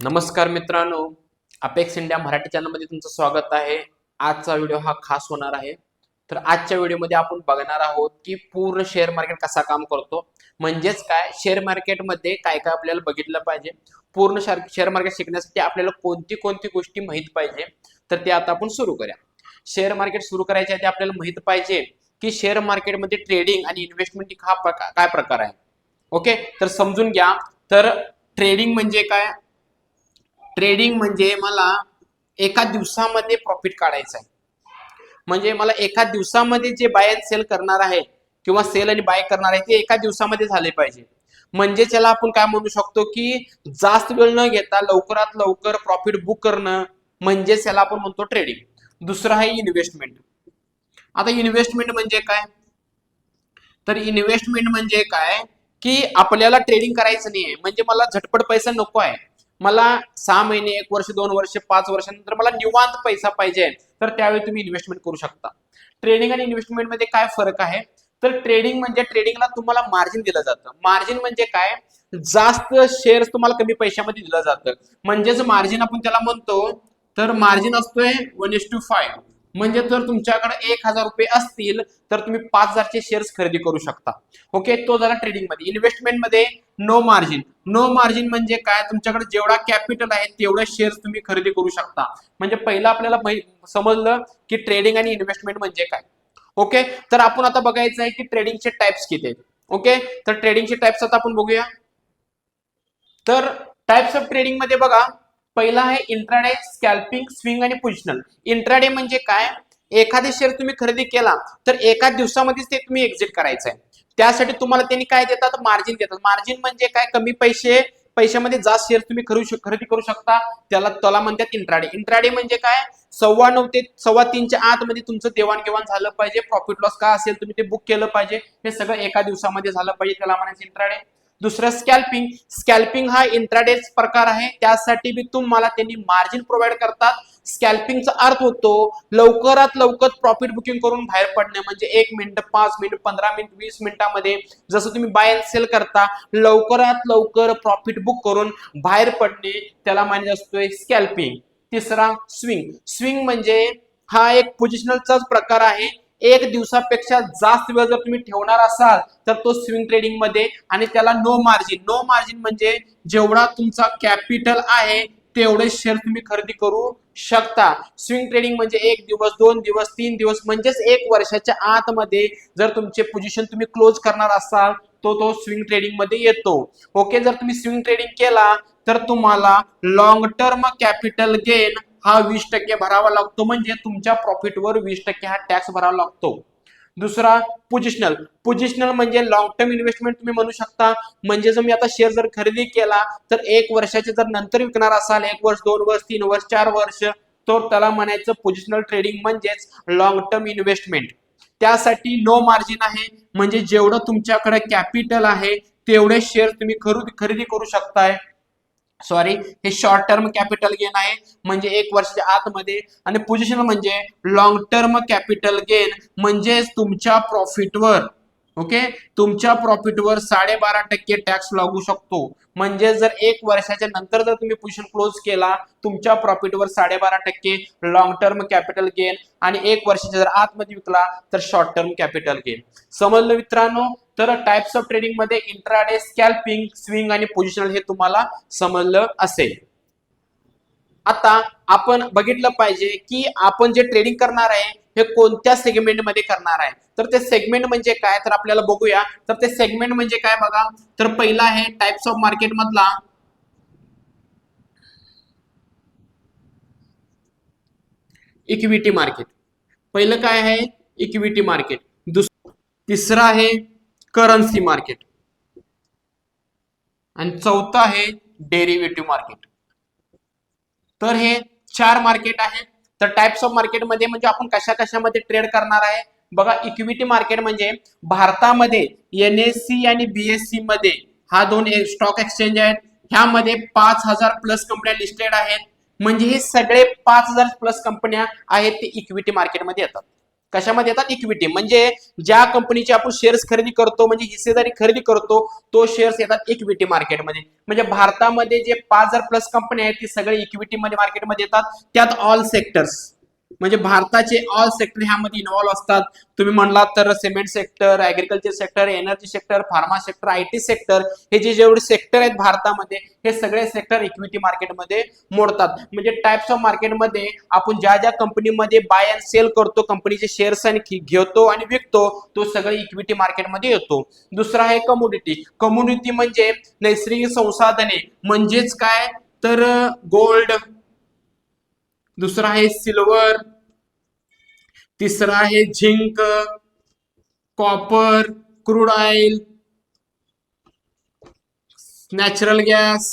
नमस्कार मित्रांनो apex India Marathi चॅनलमध्ये तुमचं स्वागत आहे. आजचा व्हिडिओ हा खास होणार आहे. तर आजच्या व्हिडिओमध्ये आपण बघणार आहोत की पूर्ण शेअर मार्केट कसा काम करतो. म्हणजेच काय शेअर मार्केटमध्ये काय काय आपल्याला बघितलं पाहिजे. पूर्ण शेअर मार्केट शिकण्यासाठी आपल्याला कोणती कोणती गोष्टी माहीत पाहिजे. तर ते आता आपण सुरू करूया. शेअर मार्केट सुरू करायच्या आधी आपल्याला माहीत पाहिजे की शेअर मार्केटमध्ये ट्रेडिंग आणि इन्व्हेस्टमेंट हा काय प्रकार आहे. ओके तर समजून घ्या. तर ट्रेडिंग म्हणजे काय? ट्रेडिंग म्हणजे मला एका दिवसामध्ये प्रॉफिट काढायचं आहे. म्हणजे मला एका दिवसामध्ये जे बाय अँड सेल करणार आहे किंवा सेल आणि बाय करणार आहे ते एका दिवसामध्ये झाले पाहिजे. म्हणजे त्याला आपण काय म्हणू शकतो की जास्त वेळ न घेता लवकरात लवकर प्रॉफिट बुक करणं म्हणजेच याला आपण म्हणतो ट्रेडिंग दुसरं आहे इन्व्हेस्टमेंट आता इन्व्हेस्टमेंट म्हणजे काय? तर इन्व्हेस्टमेंट म्हणजे काय? की आपल्याला ट्रेडिंग करायचं नाही आहे म्हणजे मला झटपट पैसा नको आहे. मला सहा महिने एक वर्ष दोन वर्ष पाच वर्षानंतर मला निवांत पैसा पाहिजे. तर त्यावेळी तुम्ही इन्व्हेस्टमेंट करू शकता. ट्रेडिंग आणि इन्व्हेस्टमेंटमध्ये काय फरक आहे? तर ट्रेडिंग म्हणजे ट्रेडिंगला तुम्हाला मार्जिन दिलं जातं. मार्जिन म्हणजे काय? जास्त शेअर्स तुम्हाला कमी पैशामध्ये दिलं जातं. म्हणजेच मार्जिन आपण त्याला म्हणतो तर मार्जिन असतोय वन इस टू फाईव्ह म्हणजे जर तुमच्याकडे एक हजार रुपये असतील तर तुम्ही पाच हजारचे शेअर्स खरेदी करू शकता. ओके तो झाला ट्रेडिंगमध्ये. इन्व्हेस्टमेंटमध्ये नो मार्जिन नो मार्जिन म्हणजे काय? तुमच्याकडे जेवढा कॅपिटल आहे तेवढे शेअर्स तुम्ही खरेदी करू शकता. म्हणजे पहिलं आपल्याला समजलं की ट्रेडिंग आणि इन्व्हेस्टमेंट म्हणजे काय. ओके तर आपण आता बघायचं आहे की ट्रेडिंगचे टाइप्स किती आहेत. ओके तर ट्रेडिंगचे टाइप्स आता आपण बघूया. तर टाइप्स ऑफ ट्रेडिंगमध्ये बघा. पहिला आहे इंट्राडे स्कॅल्पिंग स्विंग आणि पोझिशनल. इंट्राडे म्हणजे काय? एखादे शेअर तुम्ही खरेदी केला तर एका दिवसामध्येच ते तुम्ही एक्झिट करायचं आहे त्यासाठी तुम्हाला त्यांनी काय देतात? मार्जिन देतात. मार्जिन म्हणजे काय? कमी पैसे पैशामध्ये जास्त शेअर तुम्ही खरेदी करू शकता. त्याला त्याला म्हणतात इंट्राडे. इंट्राडे म्हणजे काय? सव्वा नऊ ते सव्वा तीनच्या आतमध्ये तुमचं देवाणघेवाण झालं पाहिजे. प्रॉफिट लॉस काय असेल तुम्ही ते बुक केलं पाहिजे. हे सगळं एका दिवसामध्ये झालं पाहिजे. त्याला म्हणायचं इंट्राडे. दुसरं स्कॅल्पिंग स्कॅल्पिंग हा इंट्राडेज प्रकार आहे. त्यासाठी बी तुम्हाला त्यांनी मार्जिन प्रोव्हाइड करतात. स्कॅल्पिंगचा अर्थ होतो लवकरात लवकर प्रॉफिट बुकिंग करून बाहेर पडणे. म्हणजे एक मिनिट पाच मिनिट पंधरा मिनिट वीस मिनिटामध्ये जसं तुम्ही बाय अँड सेल करता लवकरात लवकर प्रॉफिट बुक करून बाहेर पडणे त्याला मान्य असतोय स्कॅल्पिंग तिसरा स्विंग स्विंग म्हणजे हा एक पोझिशनलचाच प्रकार आहे. एक दिवसापेक्षा जास्त वेळ जर तुम्ही ठेवणार असाल तर तो स्विंग ट्रेडिंगमध्ये आणि त्याला नो मार्जिन नो मार्जिन म्हणजे जेवढा तुमचा कॅपिटल आहे तेवढे शेअर तुम्ही खरेदी करू शकता. स्विंग ट्रेडिंग म्हणजे एक दिवस दोन दिवस तीन दिवस म्हणजेच एक वर्षाच्या आतमध्ये जर तुमचे पोझिशन तुम्ही क्लोज करणार असाल तो तो स्विंग ट्रेडिंगमध्ये येतो. ओके जर तुम्ही स्विंग ट्रेडिंग केला तर तुम्हाला लॉंग टर्म कॅपिटल गेन हा वीस टक्के भरावा लागतो म्हणजे तुमच्या प्रॉफिटवर वीस टक्के हा टॅक्स भरावा लागतो. दुसरा पोझिशनल पोझिशनल म्हणजे लॉंग टर्म इन्व्हेस्टमेंट तुम्ही म्हणू शकता. म्हणजे जर मी आता शेअर जर खरेदी केला तर एक वर्षाचे जर नंतर विकणार असाल एक वर्ष दोन वर्ष तीन वर्ष चार वर्ष तर त्याला म्हणायचं पोझिशनल ट्रेडिंग म्हणजेच लॉंग टर्म इन्व्हेस्टमेंट त्यासाठी नो मार्जिन आहे. म्हणजे जेवढं तुमच्याकडे कॅपिटल आहे तेवढे शेअर तुम्ही खरेदी करू शकताय. सॉरी हे शॉर्ट टर्म कॅपिटल गेन आहे. म्हणजे एक वर्षाच्या आतमध्ये. आणि पोझिशन म्हणजे लॉंग टर्म कॅपिटल गेन म्हणजेच तुमच्या प्रॉफिटवर ओके? तुमच्या प्रॉफिटवर साडेबारा टक्के टॅक्स लागू शकतो. म्हणजे जर एक वर्षाच्या नंतर जर तुम्ही पोझिशन क्लोज केला तुमच्या प्रॉफिटवर साडेबारा टक्के लॉंग टर्म कॅपिटल गेन आणि एक वर्षाच्या जर आतमध्ये विकला तर शॉर्ट टर्म कॅपिटल गेन समजलं मित्रांनो? तर टाइप्स ऑफ ट्रेडिंगमध्ये इंट्राडे स्कॅल्पिंग स्विंग आणि पोझिशनल हे तुम्हाला समजलं असेल. आता आपण बघितलं पाहिजे की आपण जे ट्रेडिंग करणार आहे हे कोणत्या सेगमेंटमध्ये करणार आहे? तर ते सेगमेंट म्हणजे काय? तर आपल्याला बघूया. तर ते सेगमेंट म्हणजे काय बघा? तर पहिला आहे टाइप्स ऑफ मार्केट मधला. इक्विटी मार्केट पहिलं काय आहे? इक्विटी मार्केट दुसरं तिसरं आहे करन्सी मार्केट आणि चौथं आहे डेरिव्हेटिव्ह मार्केट तर हे चार मार्केट आहेत तर टाइप्स ऑफ मार्केटमध्ये म्हणजे आपण कशा कशामध्ये ट्रेड करणार आहे? बघा इक्विटी मार्केट म्हणजे भारतामध्ये एन एस सी आणि बीएससी मध्ये हा दोन स्टॉक एक्सचेंज आहेत. ह्यामध्ये पाच हजार प्लस कंपन्या लिस्टेड आहेत. म्हणजे हे सगळे पाच हजार प्लस कंपन्या आहेत ते इक्विटी मार्केटमध्ये येतात. कशामध्ये येतात? इक्विटी म्हणजे ज्या कंपनीचे आपण शेअर्स खरेदी करतो म्हणजे हिस्सेदारी खरेदी करतो तो शेअर्स येतात इक्विटी मार्केटमध्ये म्हणजे भारतामध्ये जे पाच हजार प्लस कंपनी आहेत ती सगळे इक्विटी मध्ये मार्केटमध्ये येतात. त्यात ऑल सेक्टर्स म्हणजे भारताचे ऑल सेक्टर ह्यामध्ये इन्व्हॉल्व्ह असतात. तुम्ही म्हणलात तर cement sector agriculture sector energy sector pharma sector I T sector हे जे जेवढे सेक्टर आहेत भारतामध्ये हे सगळे सेक्टर इक्विटी मार्केटमध्ये मोडतात. म्हणजे टाइप्स ऑफ मार्केटमध्ये आपण ज्या ज्या कंपनीमध्ये बाय अँड सेल करतो कंपनीचे शेअर्स आणि घेतो आणि विकतो तो सगळे इक्विटी मार्केटमध्ये येतो. दुसरा आहे कम्युनिटी कम्युनिटी म्हणजे नैसर्गिक संसाधने. म्हणजेच काय? तर गोल्ड दुसरा आहे सिल्वर तिसरा आहे zinc copper crude oil natural gas.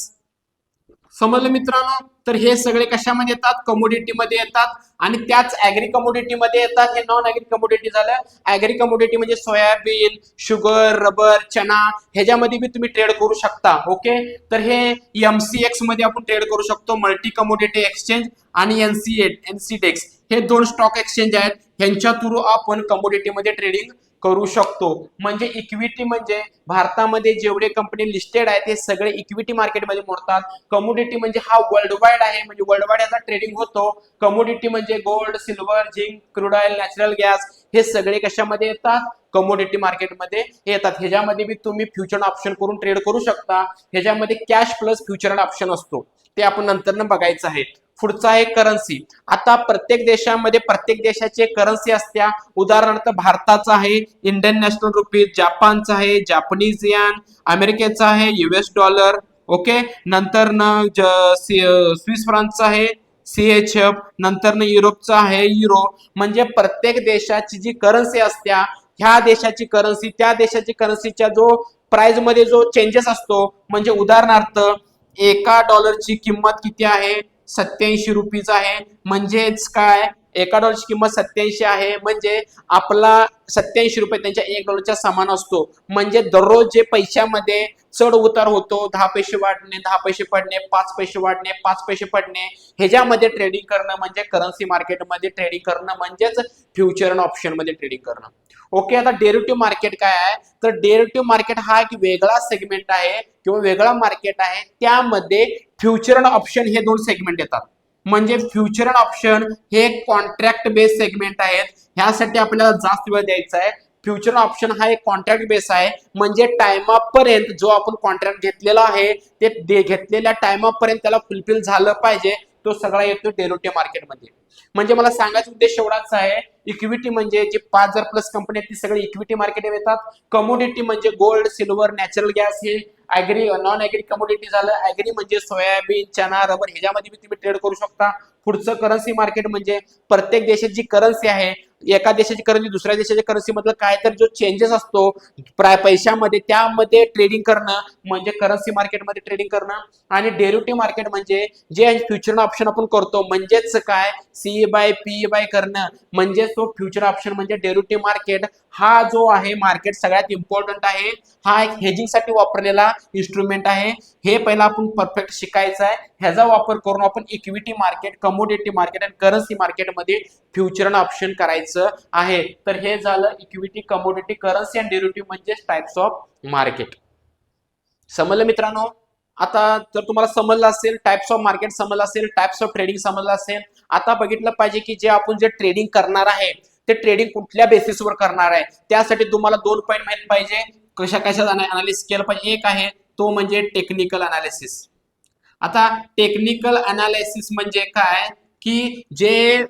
समजलं मित्रांनो? तर हे सगळे कशामध्ये येतात? कमोडिटी मध्ये येतात. आणि त्याच ऍग्री कमोडिटीमध्ये येतात. हे नॉन ऍग्री कमोडिटी झालं. ऍग्री कमोडिटी म्हणजे सोयाबीन शुगर रबर चना ह्याच्यामध्ये बी तुम्ही ट्रेड करू शकता. ओके तर हे एमसीएक्समध्ये आपण ट्रेड करू शकतो. मल्टी कमोडिटी एक्सचेंज आणि एनसीए एनसीटेक्स हे दोन स्टॉक एक्सचेंज आहेत. ह्यांच्या थ्रू आपण कमोडिटीमध्ये ट्रेडिंग करू शकतो. म्हणजे इक्विटी म्हणजे भारतामध्ये जेवढे कंपनी लिस्टेड आहेत ते सगळे इक्विटी मार्केटमध्ये मोडतात. कमोडिटी म्हणजे हा वर्ल्ड वाईड आहे. म्हणजे वर्ल्ड वाईड याचा ट्रेडिंग होतो. कमोडिटी म्हणजे gold silver zinc crude oil natural gas हे सगळे कशामध्ये येतात? कमोडिटी मार्केटमध्ये येतात. ह्याच्यामध्ये बी तुम्ही फ्युचर ऑप्शन करून ट्रेड करू शकता. ह्याच्यामध्ये कॅश प्लस फ्युचर ऑप्शन असतो. ते आपण नंतर बघायचं आहे. पुढचा आहे करन्सी आता प्रत्येक देशामध्ये प्रत्येक देशाची करन्सी असत्या. उदाहरणार्थ भारताचा आहे इंडियन नॅशनल रुपीज जपानचा आहे जापनीज यान अमेरिकेचा आहे युएस डॉलर ओके नंतर न स्विस फ्रान्सचा आहे सीएच एफ नंतर न युरोपचा आहे युरो म्हणजे प्रत्येक देशाची जी करन्सी असत्या ह्या देशाची करन्सी त्या देशाची करन्सीच्या जो प्राइसमध्ये जो चेंजेस असतो म्हणजे उदाहरणार्थ एका डॉलरची किंमत किती आहे? सत्याऐंशी रुपीज आहे. म्हणजेच काय? एका डॉलरची किंमत सत्याऐंशी आहे. म्हणजे आपला सत्याऐंशी रुपये त्यांच्या एक डॉलरच्या समान असतो. म्हणजे दररोज जे पैशामध्ये चढ उतार होतो दहा पैसे वाढणे दहा पैसे पडणे पाच पैसे वाढणे पाच पैसे पडणे ह्याच्यामध्ये ट्रेडिंग करणं म्हणजे करन्सी मार्केटमध्ये ट्रेडिंग करणं म्हणजेच फ्युचर अँड ऑप्शनमध्ये ट्रेडिंग करणं. ओके आता डेरिव्हेटिव्ह मार्केट काय आहे? तर डेरिव्हेटिव्ह मार्केट हा एक वेगळा सेगमेंट आहे किंवा वेगळा मार्केट आहे. त्यामध्ये फ्युचर अँड ऑप्शन हे दोन सेगमेंट येतात. म्हणजे फ्युचर अँड ऑप्शन हे एक कॉन्ट्रॅक्ट बेस सेगमेंट आहेत. ह्यासाठी आपल्याला जास्त वेळ द्यायचा आहे. फ्युचर ऑप्शन हा एक कॉन्ट्रॅक्ट बेस आहे. म्हणजे टायमापर्यंत जो आपण कॉन्ट्रॅक्ट घेतलेला आहे ते घेतलेल्या टायमापर्यंत त्याला फुलफिल झालं पाहिजे. तो सगळा येतो डेरोटे मार्केटमध्ये. म्हणजे मला सांगायचा उद्देश एवढाच आहे इक्विटी म्हणजे जे पाच हजार प्लस कंपनी आहेत ती सगळी इक्विटी मार्केट येतात. कमोडिटी म्हणजे गोल्ड सिल्वर नॅचरल गॅस हे ऍग्री नॉन ऍग्री कमोडिटी झालं. ऍग्री म्हणजे सोयाबीन चना रबर ह्याच्यामध्ये तुम्ही ट्रेड करू शकता. पुढचं करन्सी मार्केट म्हणजे प्रत्येक देशाची जी करन्सी आहे एका देशाची करन्सी दुसऱ्या देशाच्या करन्सी मधलं काय तर जो चेंजेस असतो पैशामध्ये त्यामध्ये ट्रेडिंग करणं म्हणजे करन्सी मार्केटमध्ये ट्रेडिंग करणं आणि डेरिव्हेटिव्ह मार्केट म्हणजे जे फ्युचर ऑप्शन आपण करतो म्हणजेच काय? सी बाय पी बाय करणं. म्हणजेच तो फ्युचर ऑप्शन म्हणजे डेरिव्हेटिव्ह मार्केट हा जो आहे मार्केट सगळ्यात इम्पॉर्टंट आहे. हा एक हेजिंगसाठी वापरलेला इन्स्ट्रुमेंट आहे. हे पहिला आपण परफेक्ट शिकायचं आहे. ह्याचा वापर करून आपण इक्विटी मार्केट कमोडिटी मार्केट आणि करन्सी मार्केटमध्ये फ्युचर ऑप्शन करायचं आहे. तर हे झालं equity commodity currency and derivative म्हणजे टाइप्स ऑफ मार्केट समजलं मित्रांनो? आता जर तुम्हाला समजलं असेल टाइप्स ऑफ मार्केट समजलं असेल टाइप्स ऑफ ट्रेडिंग समजलं असेल आता बघितलं पाहिजे की जे आपण जे ट्रेडिंग करणार आहे ते ट्रेडिंग कुठल्या बेसिसवर करणार आहे? त्यासाठी तुम्हाला दोन पॉईंट माहीत पाहिजे. कशा कशा अनालिसिस केलं पाहिजे? एक आहे तो म्हणजे टेक्निकल अनालिसिस आता टेक्निकल अनालिसिस म्हणजे काय? की जे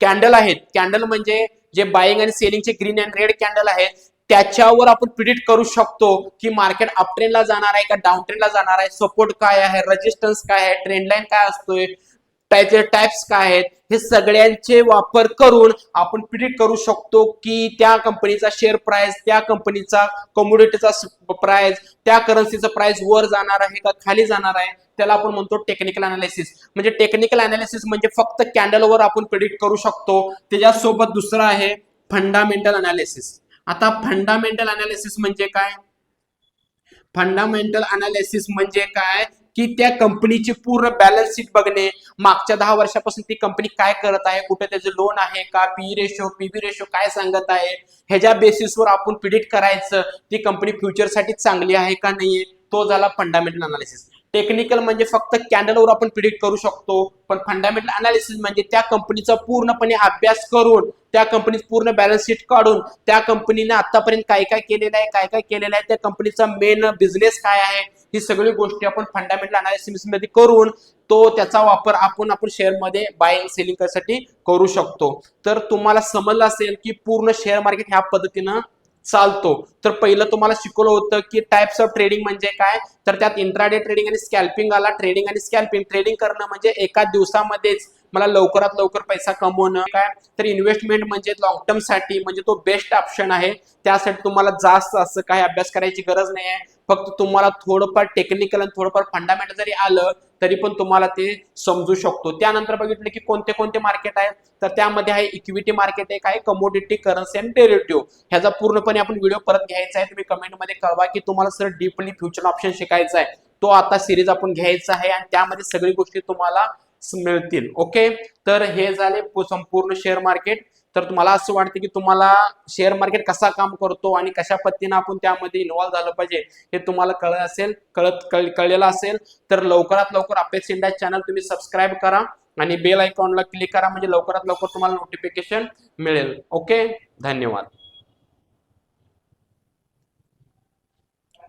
कॅन्डल आहेत. कॅन्डल म्हणजे जे बाईंग आणि सेलिंगचे ग्रीन अँड रेड कॅन्डल आहेत त्याच्यावर आपण प्रिडिक्ट करू शकतो की मार्केट अपट्रेंडला जाणार आहे का डाऊन ट्रेंडला जाणार आहे. सपोर्ट काय आहे? रेजिस्टन्स काय आहे? ट्रेंड लाईन काय असतोय? त्याचे टाइप्स काय आहेत हे सगळ्यांचे वापर करून आपण प्रिडिक्ट करू शकतो की त्या कंपनीचा शेअर प्राइस त्या कंपनीचा कमोडिटीचा प्राइस त्या करन्सीचा प्राइस वर जाणार आहे का खाली जाणार आहे त्याला आपण म्हणतो टेक्निकल अनालिसिस म्हणजे टेक्निकल अनालिसिस म्हणजे फक्त कॅन्डलवर आपण प्रिडिक्ट करू शकतो त्याच्यासोबत दुसरं आहे फंडामेंटल अनालिसिस आता फंडामेंटल अनालिसिस म्हणजे काय? फंडामेंटल अनालिसिस म्हणजे काय? की त्या कंपनीची पूर्ण बॅलन्स शीट बघणे मागच्या दहा वर्षापासून ती कंपनी काय करत आहे कुठे त्याचं लोन आहे का पी रेशो पीबी रेशो काय सांगत आहे ह्याच्या बेसिसवर आपण प्रिडिक्ट करायचं ती कंपनी फ्युचरसाठी चांगली आहे का नाहीये तो झाला फंडामेंटल अनालिसिस टेक्निकल म्हणजे फक्त कॅन्डलवर आपण प्रिडिक्ट करू शकतो पण फंडामेंटल अनालिसिस म्हणजे त्या कंपनीचा पूर्णपणे अभ्यास करून त्या कंपनीत पूर्ण बॅलन्स शीट काढून त्या कंपनीने आतापर्यंत काय काय केलेलं आहे काय काय केलेलं आहे त्या कंपनीचा मेन बिझनेस काय आहे ही सगळी गोष्टी आपण फंडामेंटल अनालिसिसमध्ये करून तो त्याचा वापर आपण आपण शेअरमध्ये बायिंग सेलिंग करण्यासाठी करू शकतो. तर तुम्हाला समजलं असेल की पूर्ण शेअर मार्केट ह्या पद्धतीनं चालतो. तर पहिलं तुम्हाला शिकवलं होतं की टाइप्स ऑफ ट्रेडिंग म्हणजे काय? तर त्यात इंट्राडे ट्रेडिंग आणि स्कॅल्पिंग आला. ट्रेडिंग आणि स्कॅल्पिंग ट्रेडिंग करणं म्हणजे एका दिवसामध्येच मला लवकरात लवकर पैसा कमवणं. काय? तर इन्व्हेस्टमेंट म्हणजे लॉंग टर्मसाठी म्हणजे तो बेस्ट ऑप्शन आहे. त्यासाठी तुम्हाला जास्त असं काही अभ्यास करायची गरज नाही आहे फक्त तुम्हाला थोडंफार टेक्निकल आणि थोडंफार फंडामेंटल जरी आलं तरी पण तुम्हाला ते समजू शकतो. त्यानंतर बघितलं की कोणते कोणते मार्केट आहेत? तर त्यामध्ये आहे इक्विटी मार्केट एक आहे कमोडिटी करन्सी आणि डेरिव्हेटिव्ह ह्याचा पूर्णपणे आपण व्हिडिओ परत घ्यायचा आहे. तुम्ही कमेंटमध्ये कळवा की तुम्हाला सर डीपली फ्युचर ऑप्शन शिकायचा आहे. तो आता सिरीज आपण घ्यायचा आहे आणि त्यामध्ये सगळी गोष्टी तुम्हाला मिळतील. ओके तर हे झाले संपूर्ण शेअर मार्केट तर तुम्हाला असं वाटतं की तुम्हाला शेअर मार्केट कसा काम करतो आणि कशा पद्धतीनं आपण त्यामध्ये इन्व्हॉल्व झालं पाहिजे हे तुम्हाला कळलं असेल कळत कळलेलं असेल तर लवकरात लवकर अपेक्स इंडिया चॅनल तुम्ही सबस्क्राईब करा आणि बेल आयकॉनला क्लिक करा म्हणजे लवकरात लवकर तुम्हाला नोटिफिकेशन मिळेल. ओके धन्यवाद.